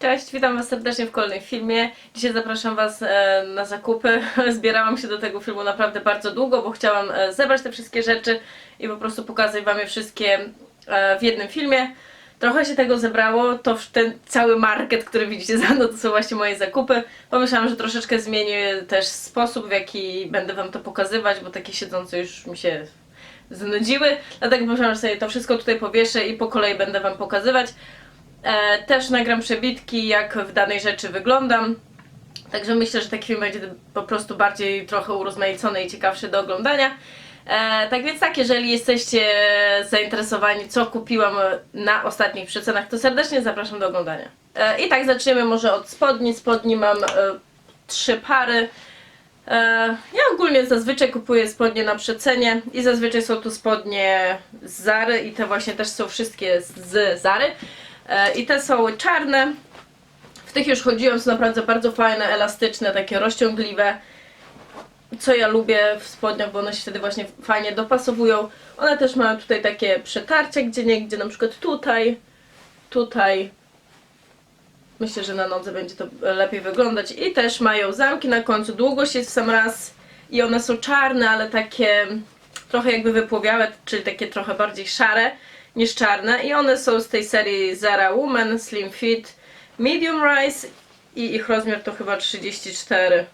Cześć, witam Was serdecznie w kolejnym filmie. Dzisiaj zapraszam Was e, na zakupy. Zbierałam się do tego filmu naprawdę bardzo długo, bo chciałam e, zebrać te wszystkie rzeczy i po prostu pokazać Wam je wszystkie e, w jednym filmie. Trochę się tego zebrało, to ten cały market, który widzicie za mną, to są właśnie moje zakupy. Pomyślałam, że troszeczkę zmienię też sposób, w jaki będę Wam to pokazywać, bo takie siedzące już mi się znudziły. Dlatego pomyślałam, że sobie to wszystko tutaj powieszę i po kolei będę Wam pokazywać. E, też nagram przebitki, jak w danej rzeczy wyglądam. Także myślę, że taki film będzie po prostu bardziej trochę urozmaicony i ciekawszy do oglądania. E, tak więc tak, jeżeli jesteście zainteresowani, co kupiłam na ostatnich przecenach, to serdecznie zapraszam do oglądania. E, I tak zaczniemy może od spodni. Spodni mam trzy pary. Ja ogólnie zazwyczaj kupuję spodnie na przecenie i zazwyczaj są tu spodnie z Zary i te właśnie też są wszystkie z Zary. E, I te są czarne. W tych już chodziłam, są naprawdę bardzo fajne, elastyczne, takie rozciągliwe. Co ja lubię w spodniach, bo one się wtedy właśnie fajnie dopasowują. One też mają tutaj takie przetarcie, gdzie nie, gdzie na przykład tutaj, tutaj. Myślę, że na nodze będzie to lepiej wyglądać. I też mają zamki na końcu. Długość jest w sam raz i one są czarne, ale takie trochę jakby wypłowiałe, czyli takie trochę bardziej szare niż czarne. I one są z tej serii Zara Woman, Slim Fit, Medium Rise i ich rozmiar to chyba 34.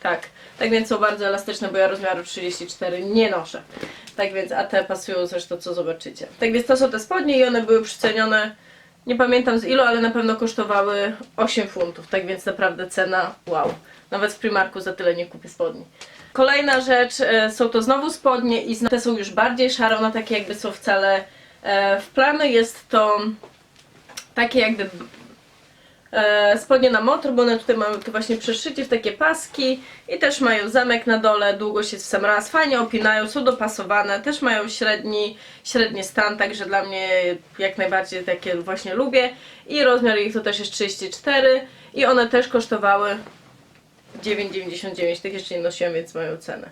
Tak, tak więc są bardzo elastyczne, bo ja rozmiaru 34 nie noszę. Tak więc, a te pasują zresztą, co zobaczycie. Tak więc to są te spodnie i one były przycenione, nie pamiętam z ilu, ale na pewno kosztowały 8 funtów. Tak więc naprawdę cena wow. Nawet w Primarku za tyle nie kupię spodni. Kolejna rzecz, e, są to znowu spodnie i te są już bardziej szare, one takie jakby są wcale w plamy. Jest to takie jakby e, spodnie na motor, bo one tutaj mają to właśnie przeszycie w takie paski i też mają zamek na dole, długość jest w sam raz, fajnie opinają, są dopasowane, też mają średni, średni stan, także dla mnie jak najbardziej takie właśnie lubię i rozmiar ich to też jest 34 i one też kosztowały 9,99, tych jeszcze nie nosiłam, więc mają cenę.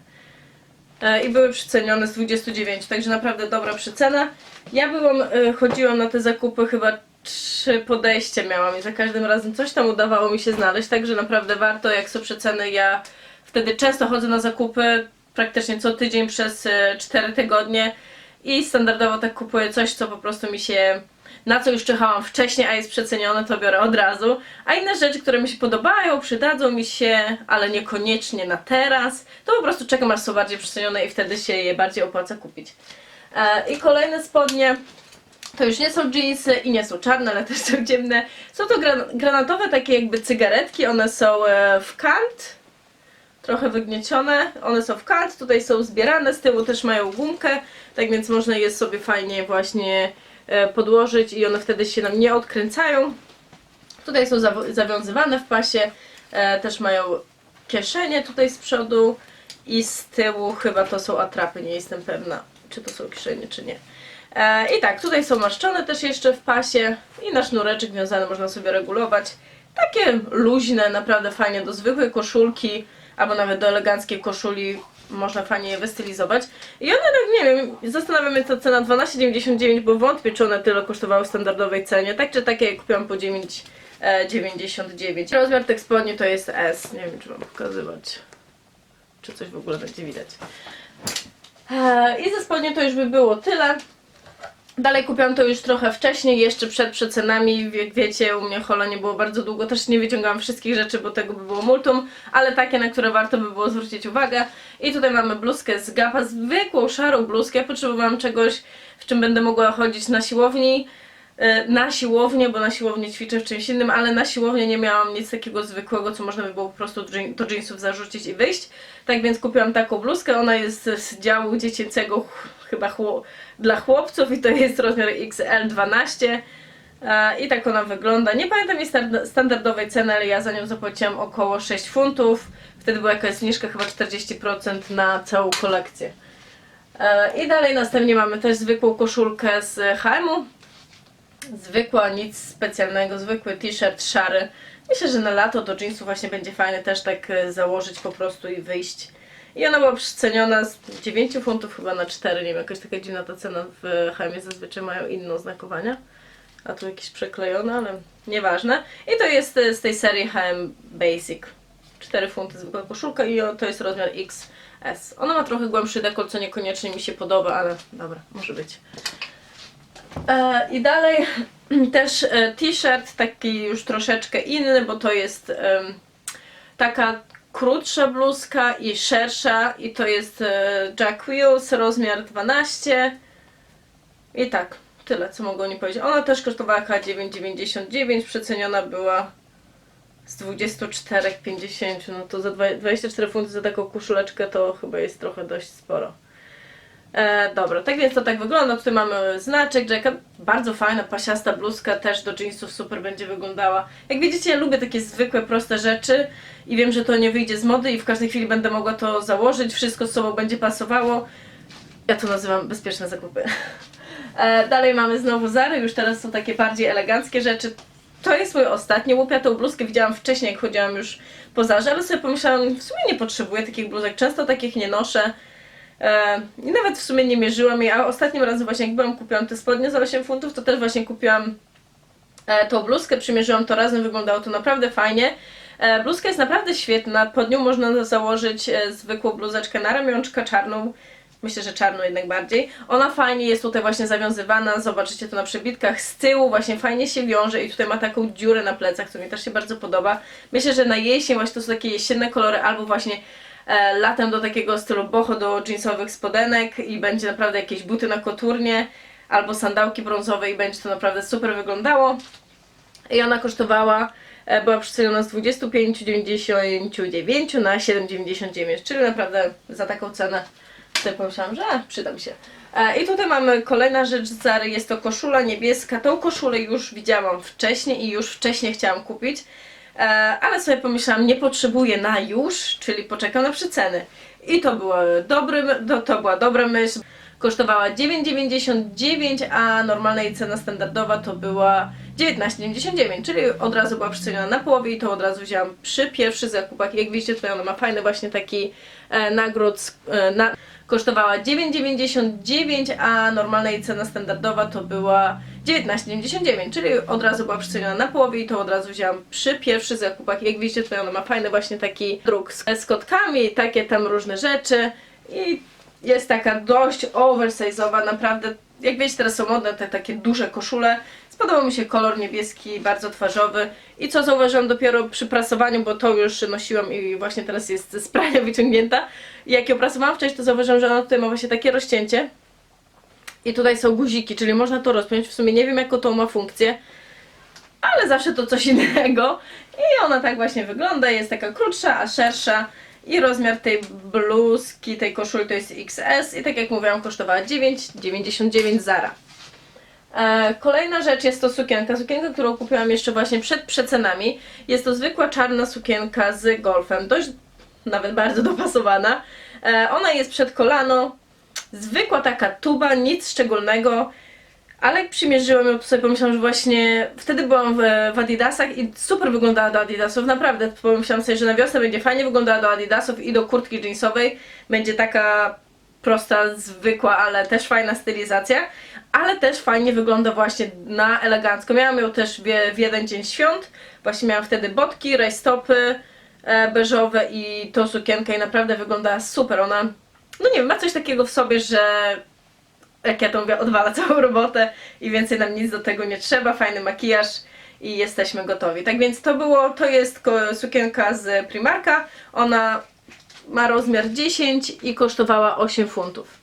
E, I były przycenione z 29, także naprawdę dobra przycena. Ja byłam, e, chodziłam na te zakupy chyba trzy podejścia miałam i za każdym razem coś tam udawało mi się znaleźć, także naprawdę warto, jak są przeceny, ja wtedy często chodzę na zakupy, praktycznie co tydzień przez 4 tygodnie i standardowo tak kupuję coś, co po prostu mi się, na co już czekałam wcześniej, a jest przecenione, to biorę od razu, a inne rzeczy, które mi się podobają, przydadzą mi się, ale niekoniecznie na teraz, to po prostu czekam, aż są bardziej przecenione i wtedy się je bardziej opłaca kupić. E, I kolejne spodnie, to już nie są jeansy i nie są czarne, ale też są ciemne. Są to gran granatowe takie jakby cygaretki, one są e, w kant, trochę wygniecione, one są w kant, tutaj są zbierane, z tyłu też mają gumkę, tak więc można je sobie fajnie właśnie podłożyć i one wtedy się nam nie odkręcają. Tutaj są zaw- zawiązywane w pasie, e, też mają kieszenie tutaj z przodu i z tyłu chyba to są atrapy, nie jestem pewna, czy to są kieszenie, czy nie. E, I tak, tutaj są maszczone też jeszcze w pasie i na sznureczek wiązany można sobie regulować. Takie luźne, naprawdę fajnie do zwykłej koszulki albo nawet do eleganckiej koszuli można fajnie je wystylizować. I one tak, nie wiem, zastanawiam się ta cena 12,99, bo wątpię, czy one tyle kosztowały w standardowej cenie. Tak czy takie kupiłam po 9,99. Rozmiar tych spodni to jest S. Nie wiem, czy mam pokazywać, czy coś w ogóle będzie widać. E, I ze spodni to już by było tyle. Dalej kupiłam to już trochę wcześniej, jeszcze przed przecenami. Jak wiecie, u mnie hola nie było bardzo długo, też nie wyciągałam wszystkich rzeczy, bo tego by było multum, ale takie, na które warto by było zwrócić uwagę. I tutaj mamy bluzkę z Gapa, zwykłą szarą bluzkę. Potrzebowałam czegoś, w czym będę mogła chodzić na siłowni. E, Na siłownię, bo na siłownię ćwiczę w czymś innym, ale na siłownię nie miałam nic takiego zwykłego, co można by było po prostu do jeansów zarzucić i wyjść. Tak więc kupiłam taką bluzkę, ona jest z działu dziecięcego, ch- chyba chło- dla chłopców i to jest rozmiar XL12 e, i tak ona wygląda. Nie pamiętam jej stand- standardowej ceny, ale ja za nią zapłaciłam około 6 funtów. Wtedy była jakaś zniżka chyba 40% na całą kolekcję. E, I dalej następnie mamy też zwykłą koszulkę z H&M-u. Zwykła, nic specjalnego, zwykły t-shirt szary. Myślę, że na lato do jeansów właśnie będzie fajny też tak e, założyć po prostu i wyjść. I ona była przeceniona z 9 funtów chyba na 4, nie wiem, jakaś taka dziwna ta cena w H&M zazwyczaj mają inne oznakowania. a tu jakieś przeklejone, ale nieważne. I to jest e, z tej serii H&M Basic. 4 funty zwykła koszulka i to jest rozmiar XS. Ona ma trochę głębszy dekolt, co niekoniecznie mi się podoba, ale dobra, może być. E, I dalej też e, t-shirt taki już troszeczkę inny, bo to jest taka krótsza bluzka i szersza i to jest e, Jack Wheels, rozmiar 12 i tak, tyle co mogę o niej powiedzieć. Ona też kosztowała chyba 9,99, przeceniona była z 24,50, no to za dwa- 24 funty za taką koszuleczkę to chyba jest trochę dość sporo. E, dobra, tak więc to tak wygląda. Tutaj mamy znaczek Jacka. Bardzo fajna, pasiasta bluzka też do jeansów super będzie wyglądała. Jak widzicie, ja lubię takie zwykłe, proste rzeczy i wiem, że to nie wyjdzie z mody i w każdej chwili będę mogła to założyć. Wszystko z sobą będzie pasowało. Ja to nazywam bezpieczne zakupy. E, dalej mamy znowu Zary, już teraz są takie bardziej eleganckie rzeczy. To jest mój ostatni łup. Ja tą bluzkę widziałam wcześniej, jak chodziłam już po Zarze, ale sobie pomyślałam, w sumie nie potrzebuję takich bluzek, często takich nie noszę. E, I nawet w sumie nie mierzyłam jej, a ostatnim razem właśnie jak byłam, kupiłam te spodnie za 8 funtów, to też właśnie kupiłam e, tą bluzkę, przymierzyłam to razem, wyglądało to naprawdę fajnie. E, bluzka jest naprawdę świetna, pod nią można założyć zwykłą bluzeczkę na ramionczka czarną, myślę, że czarną jednak bardziej. Ona fajnie jest tutaj właśnie zawiązywana, zobaczycie to na przebitkach, z tyłu właśnie fajnie się wiąże i tutaj ma taką dziurę na plecach, co mi też się bardzo podoba. Myślę, że na jesień właśnie to są takie jesienne kolory, albo właśnie latem do takiego stylu boho do jeansowych spodenek i będzie naprawdę jakieś buty na koturnie albo sandałki brązowe i będzie to naprawdę super wyglądało. I ona kosztowała, e, była przeceniona z 25,99 na 7,99, czyli naprawdę za taką cenę tutaj pomyślałam, że a, przyda mi się. E, I tutaj mamy kolejna rzecz z Zary, jest to koszula niebieska. Tą koszulę już widziałam wcześniej i już wcześniej chciałam kupić, e, ale sobie pomyślałam, nie potrzebuję na już, czyli poczekam na przeceny. I to, było dobry, to, to była dobra myśl. Kosztowała 9,99, a normalna jej cena standardowa to była 19,99, czyli od razu była przeceniona na połowie i to od razu wzięłam przy pierwszych zakupach. Jak widzicie, tutaj ona ma fajny właśnie taki e, nagród, e, na, kosztowała 9,99, a normalna jej cena standardowa to była 19,99, czyli od razu była przeceniona na połowie i to od razu wzięłam przy pierwszych zakupach. Jak widzicie, tutaj ona ma fajny właśnie taki druk z, kotkami, takie tam różne rzeczy i jest taka dość oversize'owa, naprawdę. Jak wiecie, teraz są modne te takie duże koszule. Spodobał mi się kolor niebieski, bardzo twarzowy. I co zauważyłam dopiero przy prasowaniu, bo to już nosiłam i właśnie teraz jest z prania wyciągnięta. Jak ją prasowałam wcześniej, to zauważyłam, że ona tutaj ma właśnie takie rozcięcie. I tutaj są guziki, czyli można to rozpiąć. W sumie nie wiem, jaką to ma funkcję, ale zawsze to coś innego. I ona tak właśnie wygląda, jest taka krótsza, a szersza. I rozmiar tej bluzki, tej koszuli to jest XS i tak jak mówiłam kosztowała 9,99 Zara. E, kolejna rzecz jest to sukienka. Sukienka, którą kupiłam jeszcze właśnie przed przecenami. Jest to zwykła czarna sukienka z golfem. Dość, nawet bardzo dopasowana. E, ona jest przed kolano. Zwykła taka tuba, nic szczególnego. Ale jak przymierzyłam ją, to sobie pomyślałam, że właśnie wtedy byłam w, w Adidasach i super wyglądała do Adidasów, naprawdę. Pomyślałam sobie, że na wiosnę będzie fajnie wyglądała do Adidasów i do kurtki jeansowej. Będzie taka prosta, zwykła, ale też fajna stylizacja. Ale też fajnie wygląda właśnie na elegancko. Miałam ją też w, jeden dzień świąt. Właśnie miałam wtedy botki, rajstopy e, beżowe i tą sukienkę i naprawdę wyglądała super. Ona, no nie wiem, ma coś takiego w sobie, że jak ja to mówię, odwala całą robotę i więcej nam nic do tego nie trzeba, fajny makijaż i jesteśmy gotowi. Tak więc to było, to jest sukienka z Primarka, ona ma rozmiar 10 i kosztowała 8 funtów.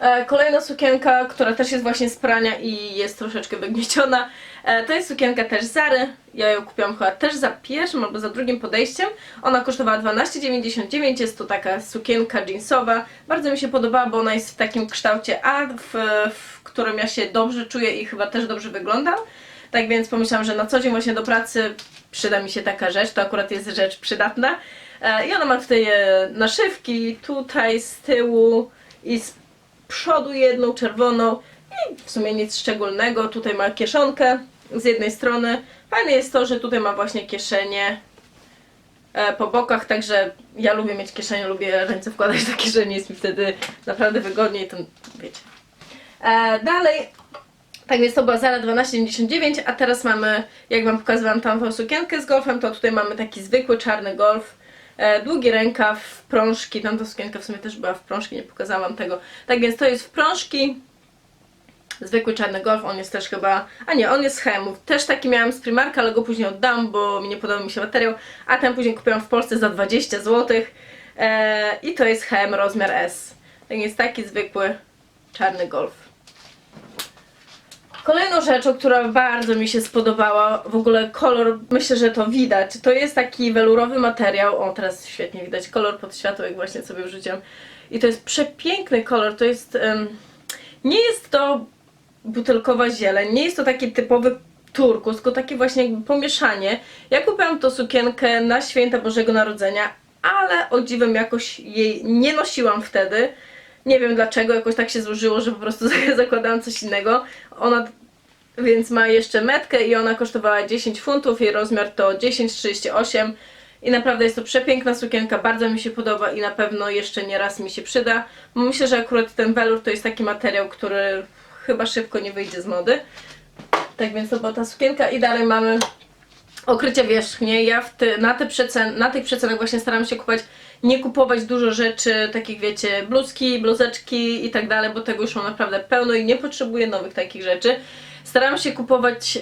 E, Kolejna sukienka, która też jest właśnie z prania i jest troszeczkę wygnieciona, e, to jest sukienka też Zary. Ja ją kupiłam chyba też za pierwszym albo za drugim podejściem. Ona kosztowała 12,99, jest to taka sukienka jeansowa. Bardzo mi się podobała, bo ona jest w takim kształcie A, w, w którym ja się dobrze czuję i chyba też dobrze wygląda. Tak więc pomyślałam, że na co dzień właśnie do pracy przyda mi się taka rzecz, to akurat jest rzecz przydatna. E, I ona ma tutaj naszywki, tutaj z tyłu i z przodu jedną czerwoną i w sumie nic szczególnego. Tutaj ma kieszonkę z jednej strony. Fajne jest to, że tutaj ma właśnie kieszenie e, po bokach, także ja lubię mieć kieszenie, lubię ręce wkładać do kieszeni, jest mi wtedy naprawdę wygodniej, to wiecie. E, dalej Tak więc to była Zara 12,99, a teraz mamy, jak Wam pokazywałam tamtą sukienkę z golfem, to tutaj mamy taki zwykły czarny golf, długi rękaw, prążki, tamta sukienka w sumie też była w prążki, nie pokazałam tego. Tak więc to jest w prążki, zwykły czarny golf, on jest też chyba, a nie, on jest z H&M, też taki miałam z Primarka, ale go później oddam, bo mi nie podobał mi się materiał, a ten później kupiłam w Polsce za 20 zł e, i to jest H&M rozmiar S. Tak jest taki zwykły czarny golf. Kolejną rzeczą, która bardzo mi się spodobała, w ogóle kolor, myślę, że to widać, to jest taki welurowy materiał, o teraz świetnie widać kolor pod światło, właśnie sobie wrzuciłam i to jest przepiękny kolor, to jest, em, nie jest to butelkowa zieleń, nie jest to taki typowy turkus, tylko takie właśnie jakby pomieszanie. Ja kupiłam tą sukienkę na święta Bożego Narodzenia, ale o dziwem jakoś jej nie nosiłam wtedy. Nie wiem dlaczego, jakoś tak się złożyło, że po prostu zakładałam coś innego. Ona więc ma jeszcze metkę i ona kosztowała 10 funtów, jej rozmiar to 10,38 i naprawdę jest to przepiękna sukienka, bardzo mi się podoba i na pewno jeszcze nie raz mi się przyda. Myślę, że akurat ten welur to jest taki materiał, który chyba szybko nie wyjdzie z mody. Tak więc to była ta sukienka i dalej mamy okrycie wierzchnie. Ja na, te przecen, na tych przecenach właśnie staram się kupować, nie kupować dużo rzeczy, takich wiecie, bluzki, bluzeczki i tak dalej, bo tego już mam naprawdę pełno i nie potrzebuję nowych takich rzeczy. Staram się kupować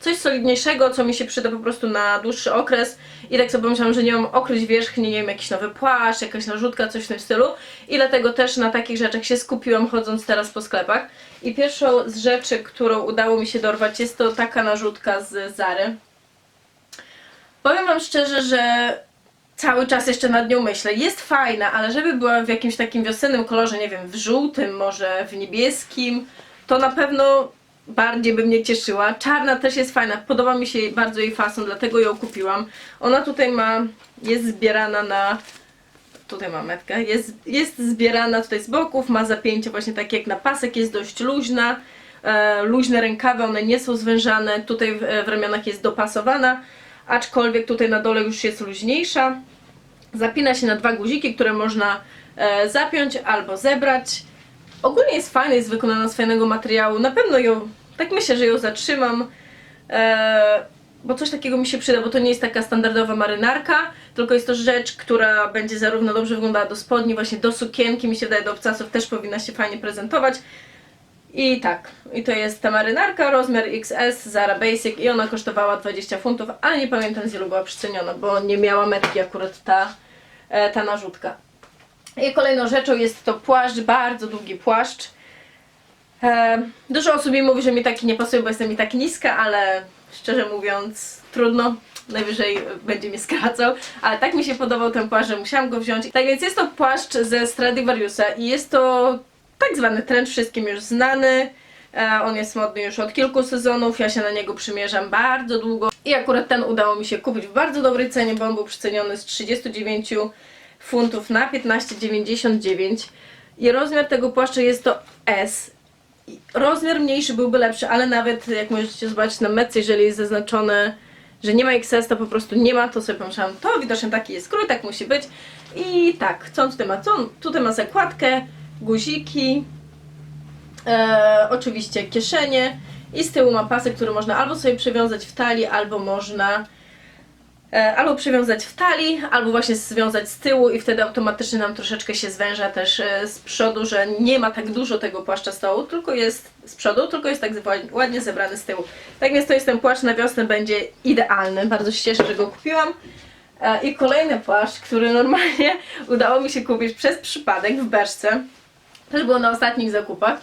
coś solidniejszego, co mi się przyda po prostu na dłuższy okres i tak sobie pomyślałam, że nie mam okryć wierzchni, nie wiem, jakiś nowy płaszcz, jakaś narzutka, coś w tym stylu i dlatego też na takich rzeczach się skupiłam chodząc teraz po sklepach i pierwszą z rzeczy, którą udało mi się dorwać jest to taka narzutka z Zary. Powiem Wam szczerze, że cały czas jeszcze nad nią myślę. Jest fajna, ale żeby była w jakimś takim wiosennym kolorze, nie wiem, w żółtym, może w niebieskim, to na pewno bardziej by mnie cieszyła. Czarna też jest fajna, podoba mi się bardzo jej fason, dlatego ją kupiłam. Ona tutaj ma, jest zbierana na tutaj ma metkę, jest, jest zbierana tutaj z boków, ma zapięcie właśnie takie jak na pasek, jest dość luźna, e, luźne rękawy, one nie są zwężane, tutaj w, w ramionach jest dopasowana, aczkolwiek tutaj na dole już jest luźniejsza. Zapina się na dwa guziki, które można e, zapiąć albo zebrać. Ogólnie jest fajna, jest wykonana z fajnego materiału, na pewno ją, tak myślę, że ją zatrzymam. E, bo coś takiego mi się przyda, bo to nie jest taka standardowa marynarka, tylko jest to rzecz, która będzie zarówno dobrze wyglądała do spodni, właśnie do sukienki, mi się wydaje, do obcasów też powinna się fajnie prezentować. I tak, i to jest ta marynarka, rozmiar XS, Zara Basic i ona kosztowała 20 funtów, ale nie pamiętam z ilu była przeceniona, bo nie miała metki akurat ta, e, ta narzutka. I kolejną rzeczą jest to płaszcz, bardzo długi płaszcz. E, dużo osób mi mówi, że mi taki nie pasuje, bo jestem mi tak niska, ale szczerze mówiąc trudno. Najwyżej będzie mnie skracał, ale tak mi się podobał ten płaszcz, że musiałam go wziąć. Tak więc jest to płaszcz ze Stradivariusa i jest to tak zwany trend wszystkim już znany. E, On jest modny już od kilku sezonów, ja się na niego przymierzam bardzo długo i akurat ten udało mi się kupić w bardzo dobrej cenie, bo on był przeceniony z 39 funtów na 15,99 i rozmiar tego płaszcza jest to S. Rozmiar mniejszy byłby lepszy, ale nawet jak możecie zobaczyć na metce, jeżeli jest zaznaczone, że nie ma XS, to po prostu nie ma, to sobie pomyślałam, to widocznie taki jest skrój, tak musi być. I tak, co on tutaj ma? Co on? Tutaj ma zakładkę, guziki, e, oczywiście kieszenie i z tyłu ma pasek, który można albo sobie przywiązać w talii, albo można e, albo przywiązać w talii, albo właśnie związać z tyłu i wtedy automatycznie nam troszeczkę się zwęża też e, z przodu, że nie ma tak dużo tego płaszcza z tyłu, tylko jest z przodu, tylko jest tak ładnie zebrany z tyłu. Tak więc to jest ten płaszcz na wiosnę będzie idealny. Bardzo się cieszę, że go kupiłam. E, I kolejny płaszcz, który normalnie udało mi się kupić przez przypadek w Berszce. Też było na ostatnich zakupach.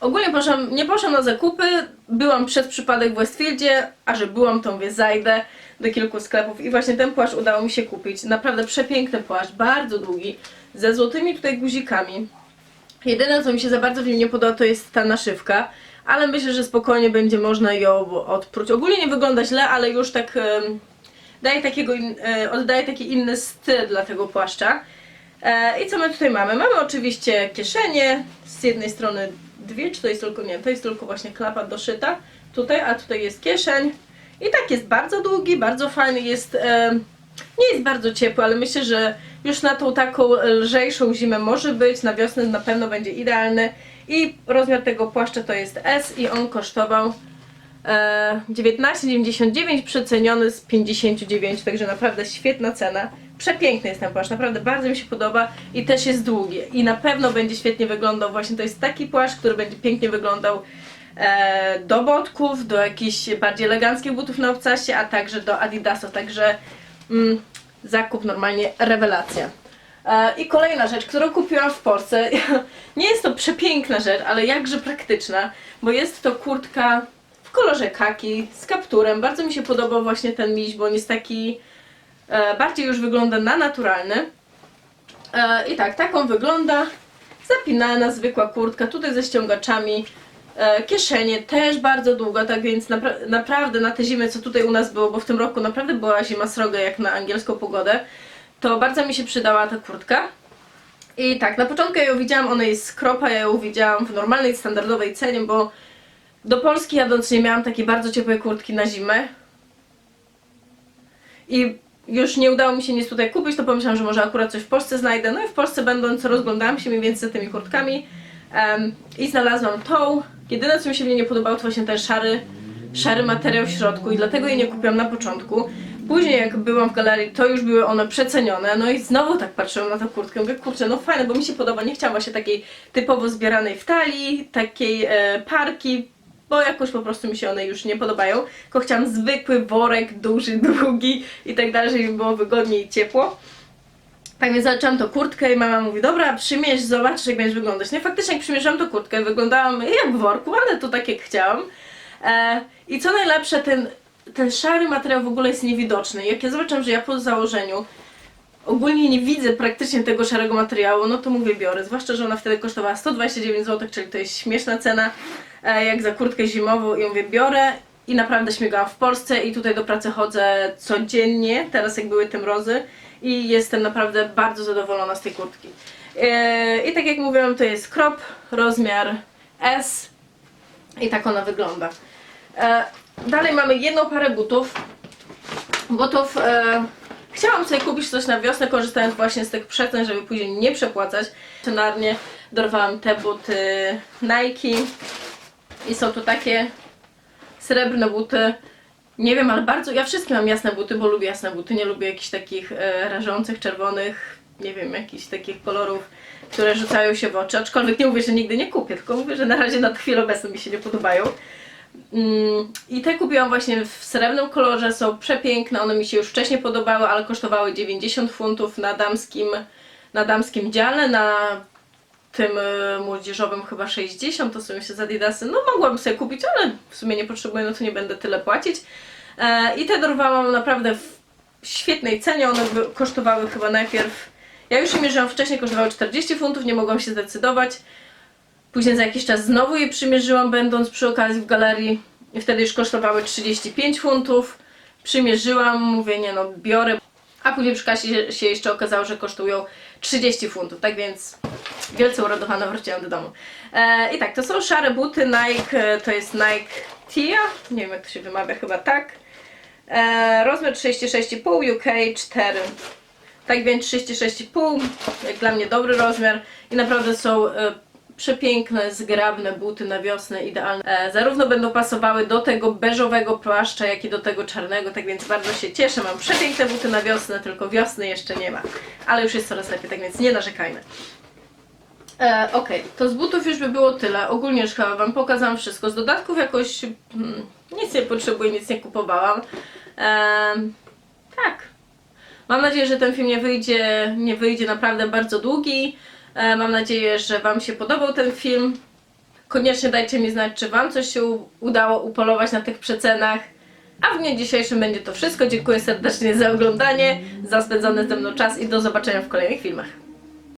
Ogólnie poszłam, nie poszłam na zakupy, byłam przez przypadek w Westfieldzie, a że byłam, to mówię, zajdę do kilku sklepów i właśnie ten płaszcz udało mi się kupić. Naprawdę przepiękny płaszcz, bardzo długi, ze złotymi tutaj guzikami. Jedyne, co mi się za bardzo w nim nie podoba, to jest ta naszywka, ale myślę, że spokojnie będzie można ją odpróć. Ogólnie nie wygląda źle, ale już tak daje takiego, e, oddaje taki inny styl dla tego płaszcza. E, I co my tutaj mamy? Mamy oczywiście kieszenie, z jednej strony dwie, czy to jest tylko, nie, to jest tylko właśnie klapa doszyta tutaj, a tutaj jest kieszeń. I tak jest bardzo długi, bardzo fajny, jest, em, nie jest bardzo ciepły, ale myślę, że już na tą taką lżejszą zimę może być, na wiosnę na pewno będzie idealny. I rozmiar tego płaszcza to jest S i on kosztował e, 19,99 przeceniony z 59, także naprawdę świetna cena. Przepiękny jest ten płaszcz, naprawdę bardzo mi się podoba i też jest długi i na pewno będzie świetnie wyglądał. Właśnie to jest taki płaszcz, który będzie pięknie wyglądał e, do botków, do jakichś bardziej eleganckich butów na obcasie, a także do adidasów, także mm, zakup normalnie rewelacja. E, I kolejna rzecz, którą kupiłam w Polsce. Nie jest to przepiękna rzecz, ale jakże praktyczna, bo jest to kurtka w kolorze kaki z kapturem. Bardzo mi się podobał właśnie ten miś, bo on jest taki bardziej już wygląda na naturalny. E, I tak, taką wygląda. Zapinana, zwykła kurtka, tutaj ze ściągaczami. E, kieszenie też bardzo długo, tak więc napra- naprawdę na tę zimę, co tutaj u nas było, bo w tym roku naprawdę była zima sroga jak na angielską pogodę, to bardzo mi się przydała ta kurtka. I tak, na początku ja ją widziałam, ona jest z kropa, ja ją widziałam w normalnej, standardowej cenie, bo do Polski jadąc nie miałam takiej bardzo ciepłej kurtki na zimę. I już nie udało mi się nic tutaj kupić, to pomyślałam, że może akurat coś w Polsce znajdę. No i w Polsce będąc rozglądałam się mniej więcej za tymi kurtkami em, i znalazłam tą. Jedyne co mi się w niej nie podobało to właśnie ten szary, szary materiał w środku i dlatego jej nie kupiłam na początku. Później jak byłam w galerii, to już były one przecenione, no i znowu tak patrzyłam na tę kurtkę, mówię, kurczę, no fajne, bo mi się podoba, nie chciałam właśnie takiej typowo zbieranej w talii, takiej e, parki, bo jakoś po prostu mi się one już nie podobają, tylko chciałam zwykły worek, duży, długi i tak dalej, żeby było wygodnie i ciepło. Tak więc zaczęłam tą kurtkę i mama mówi, dobra, przymierz, zobaczysz jak będziesz wyglądać. No i faktycznie jak przymierzyłam tą kurtkę, wyglądałam jak w worku, ale to tak jak chciałam. E, I co najlepsze, ten, ten szary materiał w ogóle jest niewidoczny. Jak ja zobaczyłam, że ja po założeniu ogólnie nie widzę praktycznie tego szarego materiału, no to mówię biorę. Zwłaszcza, że ona wtedy kosztowała 129 zł, czyli to jest śmieszna cena, e, jak za kurtkę zimową i mówię biorę. I naprawdę śmigałam w Polsce i tutaj do pracy chodzę codziennie, teraz jak były te mrozy i jestem naprawdę bardzo zadowolona z tej kurtki. E, I tak jak mówiłam, to jest krop, rozmiar S i tak ona wygląda. E, Dalej mamy jedną parę butów. Butów chciałam sobie kupić coś na wiosnę, korzystając właśnie z tych przecen, żeby później nie przepłacać. Stacjonarnie dorwałam te buty Nike i są to takie srebrne buty. Nie wiem, ale bardzo. Ja wszystkie mam jasne buty, bo lubię jasne buty. Nie lubię jakichś takich e, rażących, czerwonych, nie wiem, jakichś takich kolorów, które rzucają się w oczy. Aczkolwiek nie mówię, że nigdy nie kupię, tylko mówię, że na razie na chwilę obecną mi się nie podobają. Mm, I te kupiłam właśnie w srebrnym kolorze, są przepiękne, one mi się już wcześniej podobały, ale kosztowały 90 funtów na damskim, na damskim dziale, na tym y, młodzieżowym chyba 60, to są jeszcze z Adidasy. No mogłabym sobie kupić, ale w sumie nie potrzebuję, no to nie będę tyle płacić. E, I te dorwałam naprawdę w świetnej cenie, one kosztowały chyba najpierw, ja już je mierzyłam wcześniej, kosztowały 40 funtów, nie mogłam się zdecydować. Później za jakiś czas znowu je przymierzyłam, będąc przy okazji w galerii. I wtedy już kosztowały 35 funtów. Przymierzyłam, mówię, nie no, biorę. A później przy kasie się- jeszcze okazało, że kosztują 30 funtów. Tak więc wielce uradowana wróciłam do domu. E, I tak, to są szare buty Nike, e, to jest Nike Tia. Nie wiem jak to się wymawia, chyba tak. E, rozmiar 36,5 UK 4. Tak więc 36,5, jak dla mnie dobry rozmiar i naprawdę są e, przepiękne, zgrabne buty na wiosnę, idealne. E, zarówno będą pasowały do tego beżowego płaszcza, jak i do tego czarnego, tak więc bardzo się cieszę. Mam przepiękne buty na wiosnę, tylko wiosny jeszcze nie ma. Ale już jest coraz lepiej, tak więc nie narzekajmy. E, Okej, to z butów już by było tyle. Ogólnie już chyba Wam pokazałam wszystko. Z dodatków jakoś mm, nic nie potrzebuję, nic nie kupowałam. Em, tak. Mam nadzieję, że ten film nie wyjdzie, nie wyjdzie naprawdę bardzo długi. E, Mam nadzieję, że Wam się podobał ten film. Koniecznie dajcie mi znać, czy Wam coś się udało upolować na tych przecenach. A w dniu dzisiejszym będzie to wszystko. Dziękuję serdecznie za oglądanie, za spędzony ze mną czas i do zobaczenia w kolejnych filmach.